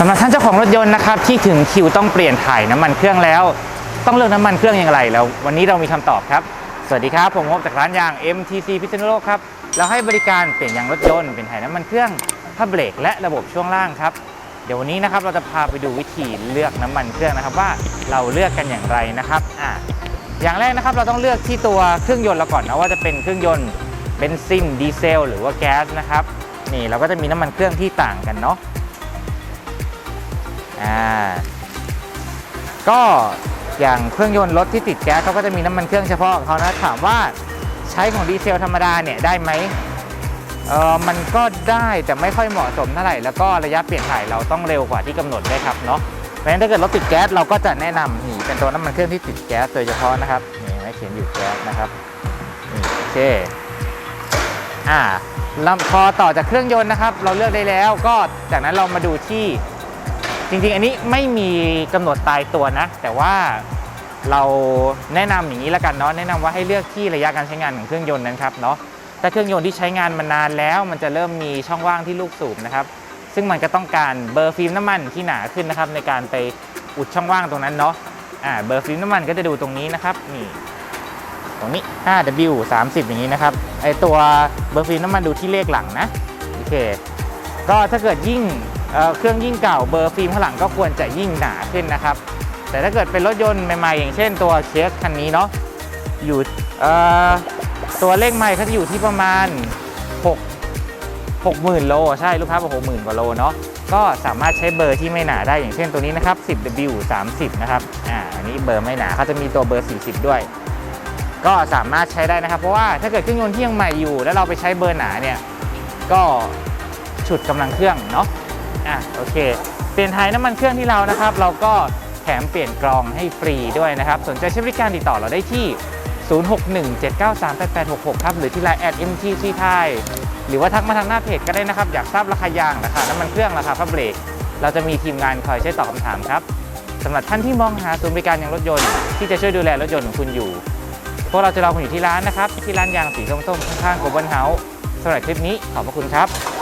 สำหรับท่านเจ้าของรถยนต์นะครับที่ถึงคิวต้องเปลี่ยนถ่ายน้ำมันเครื่องแล้ว ต้องเลือกน้ำมันเครื่องอย่างไรแล้ว วันนี้เรามีคำตอบครับ สวัสดีครับ ผมพบจากร้านยาง MTC พิษณุโลกครับเราให้บริการเปลี่ยนยางรถยนต์เป็นถ่ายน้ำมันเครื่องผ้าเบรกและระบบช่วงล่างครับเดี๋ยววันนี้นะครับเราจะพาไปดูวิธีเลือกน้ำมันเครื่องนะครับว่าเราเลือกกันอย่างไรนะครับอ่าอย่างแรกนะครับเราต้องเลือกที่ตัวเครื่องยนต์เราก่อนนะว่าจะเป็นเครื่องยนต์เบนซินดีเซลหรือว่าแก๊สนะครับนี่เราก็จะมีน้ำมันเครื่องที่ต่างกันเนาะ อ่าก็อย่างเครื่องยนต์รถที่ติดแก๊สเขาก็จะมีน้ำมันเครื่องเฉพาะเขานะถามว่าใช้ของดีเซลธรรมดาเนี่ยได้ไหมเออมันก็ได้แต่ไม่ค่อยเหมาะสมเท่าไหร่ แล้วก็ระยะเปลี่ยนถ่ายเราต้องเร็วกว่าที่กำหนดได้ครับเนาะเพราะฉะนั้นถ้าเกิดรถติดแก๊สเราก็จะแนะนำนี่เป็นตัวน้ำมันเครื่องที่ติดแก๊สโดยเฉพาะนะครับนี่ไม่เขียนอยู่แก๊สนะครับโอเคอ่าล้วพอต่อจากเครื่องยนต์นะครับ เราเลือกได้แล้วก็จากนั้นเรามาดูที่ จริงๆ อันนี้ไม่มีกำหนดตายตัวนะ แต่ว่าเราแนะนำอย่างนี้ละกันเนาะแนะนำว่าให้เลือกที่ระยะการใช้งานของเครื่องยนต์นั้นครับเนาะถ้าเครื่องยนต์ที่ใช้งานมานานแล้ว มันจะเริ่มมีช่องว่างที่ลูกสูบนะครับ ซึ่งมันก็ต้องการเบอร์ฟิล์มน้ำมันที่หนาขึ้นนะครับในการไปอุดช่องว่างตรงนั้นเนาะอ่าเบอร์ฟิล์มน้ำมันก็จะดูตรงนี้นะครับนี่ตรงนี้ 5W 30 อย่างนี้นะครับไอตัวเบอร์ฟิล์มน้ำมันดูที่เลขหลังนะโอเคก็ถ้าเกิดยิ่ง เเครื่องยิ่งเก่าเบอร์ฟิล์มข้างหลังก็ควรจะยิ่งหนาขึ้นนะครับ แต่ถ้าเกิดเป็นรถยนต์ใหม่ๆ อย่างเช่นตัวเชฟคันนี้เนาะอยู่ตัวเลขใหม่เขาจะอยู่ที่ประมาณ 6 60,000 โล ใช่ลูกค้าบอก60,000 กว่าโลเนาะก็สามารถใช้เบอร์ที่ไม่หนาได้อย่างเช่นตัวนี้นะครับ 10W 30 นะครับอ่าอันนี้เบอร์ไม่หนาเขาจะมีตัวเบอร์ 40 ด้วย ก็สามารถใช้ได้นะครับ เพราะว่าถ้าเกิดเครื่องยนต์ที่ยังใหม่อยู่ แล้วเราไปใช้เบอร์หนาเนี่ยก็ฉุดกำลังเครื่องเนาะ อะโอเคเปลี่ยนไทยน้ำมันเครื่องที่เรานะครับ เราก็แถมเปลี่ยนกรองให้ฟรีด้วยนะครับ สนใจใช้บริการติดต่อเราได้ที่ 0617938866 ครับ หรือที่ไลน์แอด MTC ไทยหรือว่าทักมาทางหน้าเพจก็ได้นะครับ อยากทราบราคายางราคาน้ำมันเครื่องราคาผ้าเบรกเราจะมีทีมงานคอยช่วยตอบคำถามครับสำหรับท่านที่มองหาศูนย์บริการยางรถยนต์ ที่จะช่วยดูแลรถยนต์ของคุณอยู่ พวกเราจะรอคุณอยู่ที่ร้านนะครับ ที่ร้านยางสีส้มๆข้างๆโกลบอลเฮาส์สำหรับคลิปนี้ขอบพระคุณครับ